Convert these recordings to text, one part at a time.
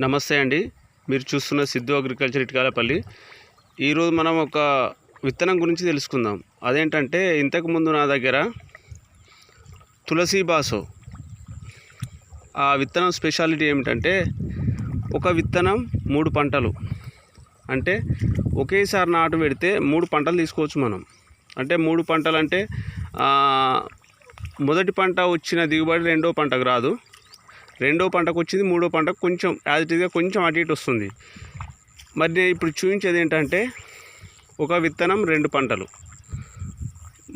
నమస్తే అండి. మీరు చూస్తున్న సిద్ధు అగ్రికల్చర్ ఇటుకాలపల్లి. ఈరోజు మనం ఒక విత్తనం గురించి తెలుసుకుందాం. అదేంటంటే ఇంతకుముందు నా దగ్గర తులసి బాసో. ఆ విత్తనం స్పెషాలిటీ ఏమిటంటే ఒక విత్తనం మూడు పంటలు. అంటే ఒకేసారి నాటు పెడితే మూడు పంటలు తీసుకోవచ్చు మనం. అంటే మూడు పంటలు అంటే మొదటి పంట వచ్చిన దిగుబడి రెండో పంటకు రాదు. రెండో పంటకు వచ్చింది మూడో పంటకు కొంచెం యాజ్ ఇట్ ఈస్గా కొంచెం అటు ఇటు వస్తుంది. మరి నేను ఇప్పుడు చూపించేది ఏంటంటే ఒక విత్తనం రెండు పంటలు.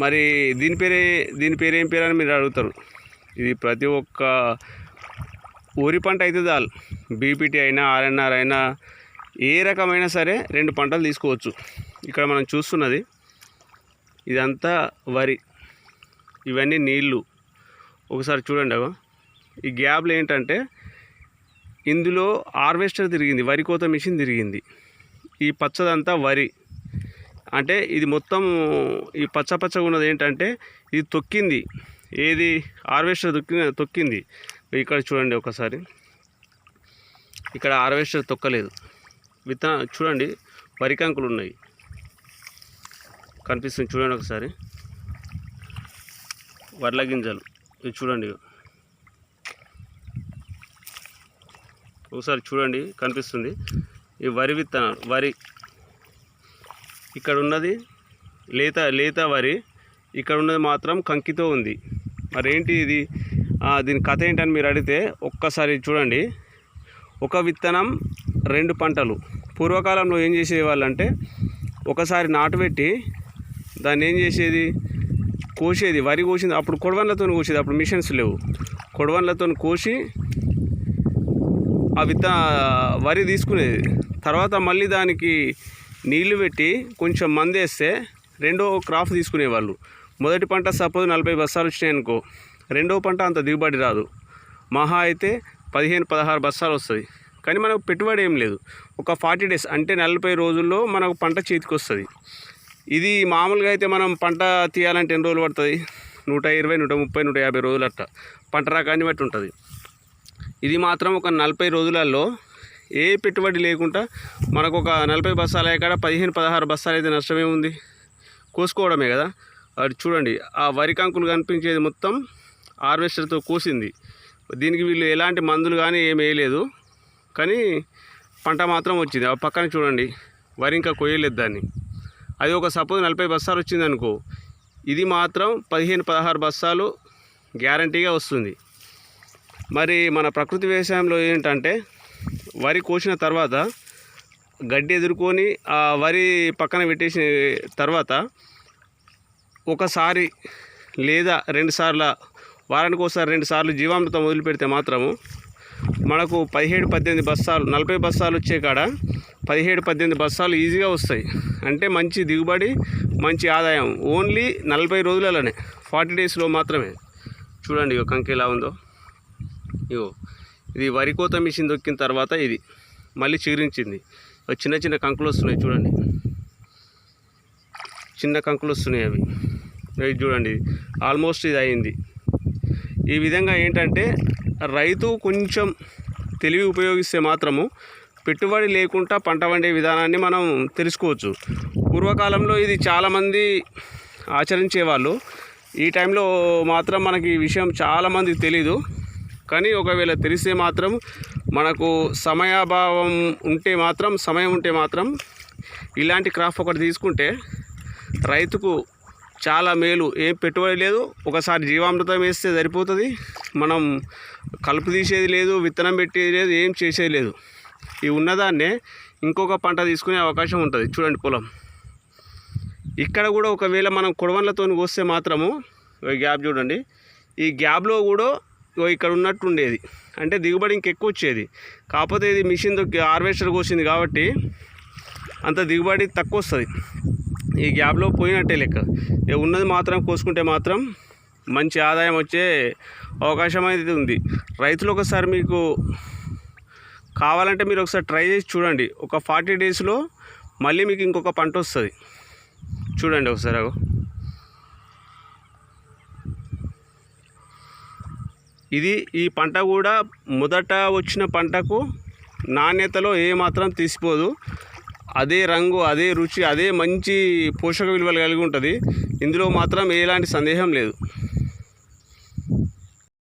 మరి దీని పేరే దీని పేరు ఏం పేరు అని మీరు అడుగుతారు. ఇది ప్రతి ఒక్క ఊరి పంట అయితే చాలు. బీపీటీ అయినా ఆర్ఎన్ఆర్ అయినా ఏ రకమైనా సరే రెండు పంటలు తీసుకోవచ్చు. ఇక్కడ మనం చూస్తున్నది ఇదంతా వరి. ఇవన్నీ నీళ్ళు ఒకసారి చూడండి అగో. ఈ గ్యాప్లో ఏంటంటే ఇందులో హార్వెస్టర్ తిరిగింది వరి కోత మిషన్ తిరిగింది. ఈ పచ్చదంతా వరి. అంటే ఇది మొత్తం ఈ పచ్చ పచ్చగా ఉన్నది ఏంటంటే ఇది తొక్కింది. ఏది హార్వెస్టర్ తొక్కి తొక్కింది. ఇక్కడ చూడండి ఒకసారి. ఇక్కడ హార్వెస్టర్ తొక్కలేదు. విత్తన చూడండి వరి కంకులు ఉన్నాయి. కనిపిస్తుంది చూడండి ఒకసారి. వడ్ల గింజలు ఇది చూడండి ఒకసారి చూడండి కనిపిస్తుంది. ఈ వరి విత్తనాలు వరి. ఇక్కడ ఉన్నది లేత లేత వరి. ఇక్కడ ఉన్నది మాత్రం కంకితో ఉంది. మరి ఇది? దీని కథ ఏంటని మీరు అడిగితే ఒక్కసారి చూడండి. ఒక విత్తనం రెండు పంటలు. పూర్వకాలంలో ఏం చేసేవాళ్ళంటే ఒకసారి నాటు పెట్టి దాన్ని ఏం చేసేది? కోసేది. వరి కోసింది. అప్పుడు కొడవన్లతో కోసేది. అప్పుడు మిషన్స్ లేవు. కొడవన్లతో కోసి ఆ విత్త వరి తీసుకునేది. తర్వాత మళ్ళీ దానికి నీళ్ళు పెట్టి కొంచెం మందేస్తే రెండో క్రాప్ తీసుకునేవాళ్ళు. మొదటి పంట సపోజ్ నలభై బస్తాలు వచ్చినాయి అనుకో రెండో పంట అంత దిగుబడి రాదు. మహా అయితే పదిహేను పదహారు బస్తాలు వస్తుంది. కానీ మనకు పెట్టుబడి ఏం లేదు. ఒక ఫార్టీ డేస్ అంటే నలభై రోజుల్లో మనకు పంట చేతికి వస్తుంది ఇది మామూలుగా అయితే మనం పంట తీయాలంటే ఎన్ని రోజులు పడుతుంది? నూట ఇరవై నూట ముప్పై నూట యాభై రోజులు అట్ట. పంట రకాన్ని బట్టి ఉంటుంది. ఇది మాత్రం ఒక నలభై రోజులలో ఏ పెట్టుబడి లేకుండా మనకు ఒక నలభై బస్తాలు అయ్యాక పదిహేను పదహారు బస్సాలు అయితే నష్టమే ఉంది. కోసుకోవడమే కదా. అది చూడండి ఆ వరి కంకులు కనిపించేది మొత్తం హార్వెస్టర్తో కోసింది. దీనికి వీళ్ళు ఎలాంటి మందులు కానీ ఏం వేయలేదు. కానీ పంట మాత్రం వచ్చింది. ఆ పక్కన చూడండి వరి ఇంకా కొయ్యలేదు దాన్ని. అది ఒక సపోజ్ నలభై బస్తాలు వచ్చింది అనుకో ఇది మాత్రం పదిహేను పదహారు బస్తాలు గ్యారంటీగా వస్తుంది. మరి మన ప్రకృతి వ్యవసాయంలో ఏంటంటే వరి కోసిన తర్వాత గడ్డి ఎదుర్కొని ఆ వరి పక్కన పెట్టేసిన తర్వాత ఒకసారి లేదా రెండు సార్ల వారానికి ఒకసారి రెండు సార్లు జీవామృతం వదిలిపెడితే మాత్రము మనకు పదిహేడు పద్దెనిమిది బస్తాలు నలభై బస్తాలు వచ్చే కాడ పదిహేడు పద్దెనిమిది బస్తాలు ఈజీగా వస్తాయి. అంటే మంచి దిగుబడి మంచి ఆదాయం. ఓన్లీ నలభై రోజులలోనే ఫార్టీ డేస్లో మాత్రమే. చూడండి ఇగో కంకి ఎలా ఉందో. ఇగో ఇది వరి కోత మిషన్ దొక్కిన తర్వాత ఇది మళ్ళీ చిగురించింది. చిన్న చిన్న కంకులు వస్తున్నాయి చూడండి. చిన్న కంకులు వస్తున్నాయి అవి. ఇది చూడండి ఆల్మోస్ట్ ఇది అయింది. ఈ విధంగా ఏంటంటే రైతు కొంచెం తెలివి ఉపయోగిస్తే మాత్రము పెట్టుబడి లేకుండా పంట వండే విధానాన్ని మనం తెలుసుకోవచ్చు. పూర్వకాలంలో ఇది చాలామంది ఆచరించేవాళ్ళు. ఈ టైంలో మాత్రం మనకి ఈ విషయం చాలామందికి తెలీదు. కానీ ఒకవేళ తెలిస్తే మాత్రం మనకు సమయాభావం ఉంటే మాత్రం సమయం ఉంటే మాత్రం ఇలాంటి క్రాప్ ఒకటి తీసుకుంటే రైతుకు చాలా మేలు. ఏం పెట్టుబడి లేదు. ఒకసారి జీవామృతం వేస్తే సరిపోతుంది. మనం కలుపు తీసేది లేదు విత్తనం పెట్టేది లేదు ఏం చేసేది లేదు. ఈ ఉన్నదాన్నే ఇంకొక పంట తీసుకునే అవకాశం ఉంటుంది. చూడండి పొలం. ఇక్కడ కూడా ఒకవేళ మనం కొడవన్లతో కోస్తే మాత్రము గ్యాప్ చూడండి. ఈ గ్యాప్లో కూడా ఇక్కడ ఉన్నట్టు ఉండేది అంటే దిగుబడి ఇంకెక్కువ వచ్చేది. కాకపోతే ఇది మిషన్ హార్వెస్టర్ కోసింది కాబట్టి అంత దిగుబడి తక్కువ వస్తుంది ఈ గ్యాప్లో పోయినట్టే లెక్క. ఇక ఉన్నది మాత్రం కోసుకుంటే మాత్రం మంచి ఆదాయం వచ్చే అవకాశం అనేది ఉంది. రైతులు ఒకసారి మీకు కావాలంటే మీరు ఒకసారి ట్రై చేసి చూడండి. ఒక ఫార్టీ డేస్లో మళ్ళీ మీకు ఇంకొక పంట వస్తుంది చూడండి ఒకసారి ఇది ఈ పంట కూడా మొదట వచ్చిన పంటకు నాణ్యతలో ఏమాత్రం తీసిపోదు. అదే రంగు అదే రుచి అదే మంచి పోషక విలువలు కలిగి ఉంటుంది. ఇందులో మాత్రం ఎలాంటి సందేహం లేదు.